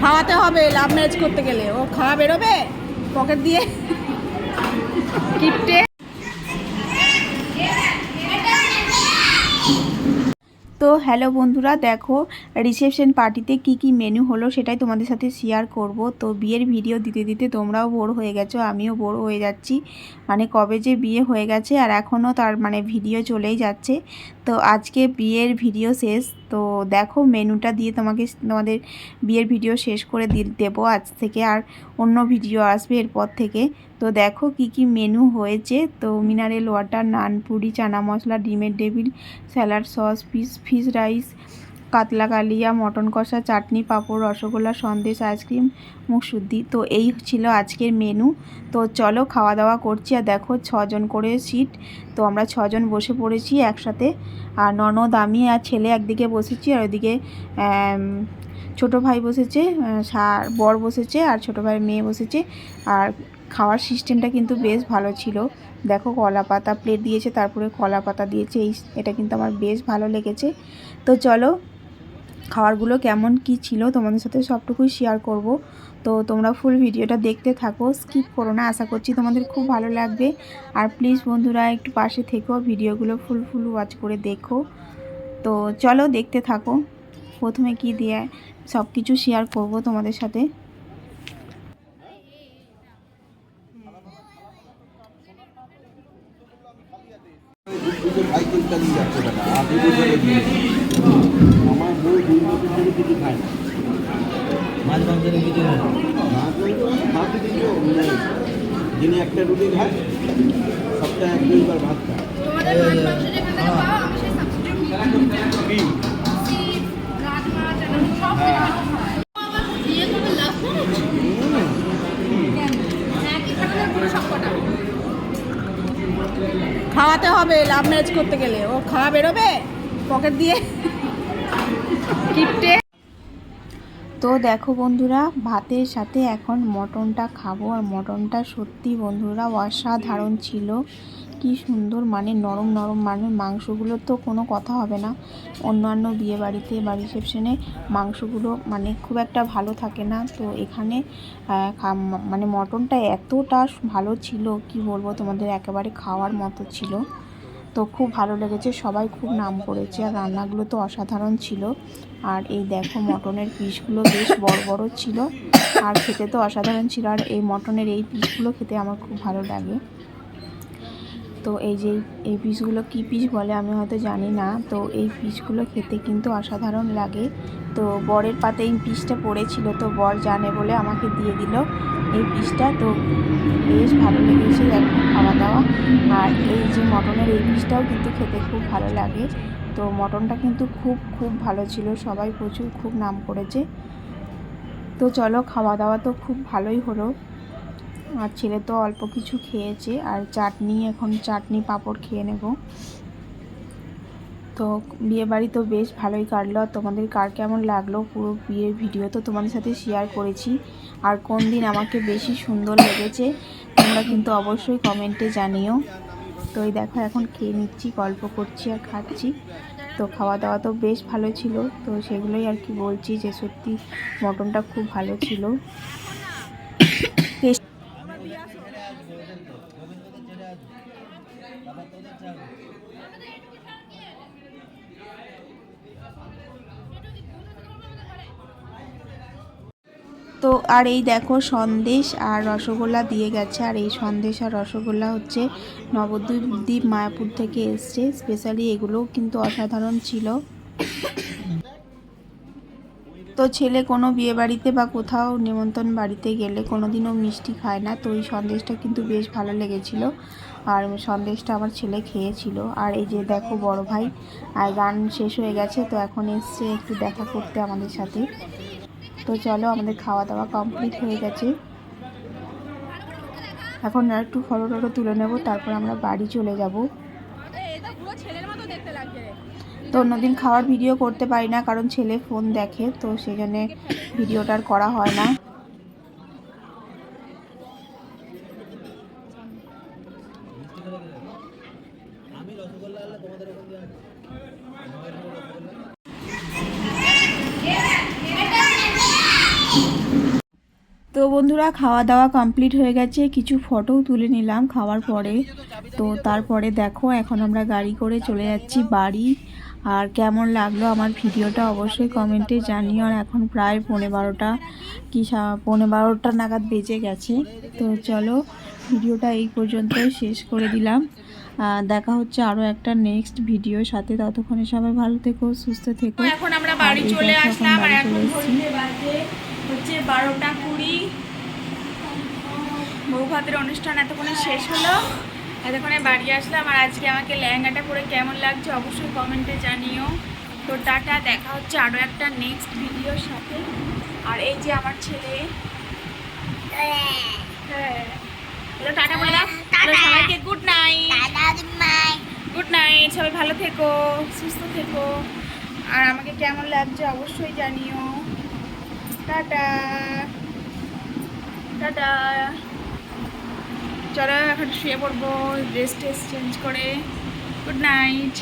খাওয়াতে হবে love marriage করতে গেলে। ও খাওয়া বেরোবে? পকেট দিয়ে। কিপটে। তো হ্যালো বন্ধুরা, দেখো রিসেপশন পার্টিতে কি কি মেনু হলো সেটাই তোমাদের সাথে শেয়ার করব। তো বিয়ের ভিডিও দিতে দিতে তোমরাও বোর হয়ে গেছো, আমিও বোর হয়ে যাচ্ছি। মানে কবে যে বিয়ে হয়ে গেছে আর এখনও তার মানে ভিডিও চলেই যাচ্ছে। তো আজকে বিয়ের ভিডিও শেষ। তো দেখো মেনুটা দিয়ে তোমাকে তোমাদের বিয়ের ভিডিও শেষ করে দি দেবো আজ থেকে। আর অন্য ভিডিও আসবে এরপর থেকে। তো দেখো কি কি মেনু হয়েছে। তো মিনারেল ওয়াটার নান, পুরি, চানা মশলা, ডিমের devil salad sauce piece fish rice, কাতলা কালিয়া, মটন কষা, চাটনি, পাঁপড়, রসগোল্লা, সন্দেশ, আইসক্রিম মুখশুদ্ধি তো এই ছিল আজকের মেনু তো চলো খাওয়া দাওয়া করছি। আর দেখো ছজন করে সিট তো আমরা ছজন বসে পড়েছি একসাথে। আর ননদ, আমি আর ছেলে একদিকে বসেছি আর ওইদিকে ছোট ভাই বসেছে সার বর বসেছে আর ছোট ভাইয়ের মেয়ে বসেছে। আর খাওয়ার সিস্টেমটা কিন্তু বেশ ভালো ছিল। দেখো কলা পাতা প্লেট দিয়েছে, তারপরে কলা পাতা দিয়েছে, এই এটা কিন্তু আমার বেশ ভালো লেগেছে। তো চলো, খাবারগুলো কেমন কি ছিল তোমাদের সাথে সবটুকুই শেয়ার করব। তো তোমরা ফুল ভিডিওটা দেখতে থাকো স্কিপ করো না। আশা করছি তোমাদের খুব ভালো লাগবে। আর প্লিজ বন্ধুরা, একটু পাশে থেকো, ভিডিওগুলো ফুল ফুল ওয়াচ করে দেখো। তো চলো, দেখতে থাকো। প্রথমে কি দিয়ে সব কিছু শেয়ার করব তোমাদের সাথে? মাছ মাংস কিছু না মাছ মাংস ভাত দিও মানে দিনে একটা রুটি খায় সপ্তাহে এক দুইবার ভাত খায় খাওয়াতে হবে লাভ ম্যারেজ করতে গেলে। ও খাওয়া বেরোবে? পকেট দিয়ে? কিপটে তো দেখো বন্ধুরা, ভাতের সাথে এখন মটনটা খাব। আর মটনটা সত্যি বন্ধুরা অসাধারণ ছিল। কি সুন্দর মানে নরম নরম মানে মাংসগুলো তো কোনো কথা হবে না। অন্যান্য বিয়ে বাড়িতে বা রিসেপশনে মাংসগুলো মানে খুব একটা ভালো থাকে না। তো এখানে মানে মটনটা এতটা ভালো ছিল, কি বলব, তোমাদের একেবারে খাওয়ার মতো ছিল। তো খুব ভালো লেগেছে, সবাই খুব নাম করেছে আর রান্নাগুলো তো অসাধারণ ছিল। আর এই দেখো মটনের পিসগুলো বেশ বড় বড় ছিল, আর খেতে তো অসাধারণ ছিল। আর এই মটনের এই পিসগুলো খেতে আমার খুব ভালো লাগে। তো এই যে এই পিসগুলো কী পিস বলে আমি হয়তো জানি না। তো এই পিসগুলো খেতে কিন্তু অসাধারণ লাগে। তো বরের পাতে এই পিসটা পড়েছিল, তো বর জানে বলে আমাকে দিয়ে দিল এই পিসটা। তো বেশ ভালো লেগেছে এখন খাওয়া দাওয়া আর এই যে মটনের এই পিসটাও কিন্তু খেতে খুব ভালো লাগে। তো মটনটা কিন্তু খুব খুব ভালো ছিল। সবাই প্রচুর খুব নাম করেছে। তো চলো খাওয়া দাওয়া তো খুব ভালোই হলো। আর ছেলে তো অল্প কিছু খেয়েছে, আর চাটনি, এখন চাটনি পাঁপড় খেয়ে নেব। তো বিয়ে বাড়ি তো বেশ ভালোই কাটলো তোমাদের কার কেমন লাগল পুরো বিয়ের ভিডিও তো তোমাদের সাথে শেয়ার করেছি। আর কোন দিন আমাকে বেশি সুন্দর লেগেছে, তোমরা কিন্তু অবশ্যই কমেন্টে জানিও। তো এই দেখো, এখন খেয়ে নিচ্ছি, গল্প করছি আর খাচ্ছি। তো খাওয়া দাওয়া তো বেশ ভালো ছিল, তো সেগুলোই আর কি বলছি যে সত্যি মটনটা খুব ভালো ছিল। তো আর এই দেখো সন্দেশ আর রসগোল্লা দিয়ে গেছে। আর এই সন্দেশ আর রসগোল্লা হচ্ছে নবদ্বীপ দ্বীপ মায়াপুর থেকে এসছে। স্পেশালি এগুলোও কিন্তু অসাধারণ ছিল। তো ছেলে কোনো বিয়ে বাড়িতে বা কোথাও নিমন্ত্রণ বাড়িতে গেলে কোনো দিনও মিষ্টি খায় না। তো এই সন্দেশটা কিন্তু বেশ ভালো লেগেছিল। আর সন্দেশটা আমার ছেলে খেয়েছিল। আর এই যে দেখো বড় ভাই, আর গান শেষ হয়ে গেছে, তো এখন এসছে একটু দেখা করতে আমাদের সাথে। তো চলো, আমাদের খাওয়া দাওয়া কমপ্লিট হয়ে গেছে। এখন আর একটু ফটো টটো তুলে নেব, তারপর আমরা বাড়ি চলে যাব। তো অন্যদিন খাওয়ার ভিডিও করতে পারি না, কারণ ছেলে ফোন দেখে, তো সেই জন্যে ভিডিওটা আর করা হয় না আমি রসগোল্লা হলে তোমাদের ওখান দিয়ে আনব। আমাদের এখানে রসগোল্লা তো বন্ধুরা, খাওয়া দাওয়া কমপ্লিট হয়ে গেছে। কিছু ফটোও তুলে নিলাম খাওয়ার পরে। তো তারপরে দেখো, এখন আমরা গাড়ি করে চলে যাচ্ছি বাড়ি। আর কেমন লাগল আমার ভিডিওটা অবশ্যই কমেন্টে জানিও। আর এখন প্রায় পৌনে বারোটা, কি পৌনে বারোটা নাগাদ বেজে গেছে। তো চলো, ভিডিওটা এই পর্যন্তই শেষ করে দিলাম। দেখা হচ্ছে আরও একটা নেক্সট ভিডিওর সাথে। ততক্ষণে সবাই ভালো থেকো সুস্থ থেকো। এখন আমরা বাড়ি চলে আসলাম আর এখন ঘড়িতে বাজে হচ্ছে বারোটা কুড়ি। বউ ভাতের অনুষ্ঠান এতক্ষণে শেষ হলো। এতক্ষণে বাড়ি আসলাম আর আজকে আমাকে লেহেঙ্গাটা পরে কেমন লাগছে অবশ্যই কমেন্টে জানিও। তো টাটা দেখা হচ্ছে আরও একটা নেক্সট ভিডিওর সাথে। আর এই যে আমার ছেলে। হ্যাঁ। বলো টাটা বলো নাইট সবাই ভালো থেকো সুস্থ থেকো। আর আমাকে কেমন লাগছে অবশ্যই জানিও। টাটা। টাটা। চলো এখন শুয়ে পড়ব ড্রেস টেস চেঞ্জ করে। Good night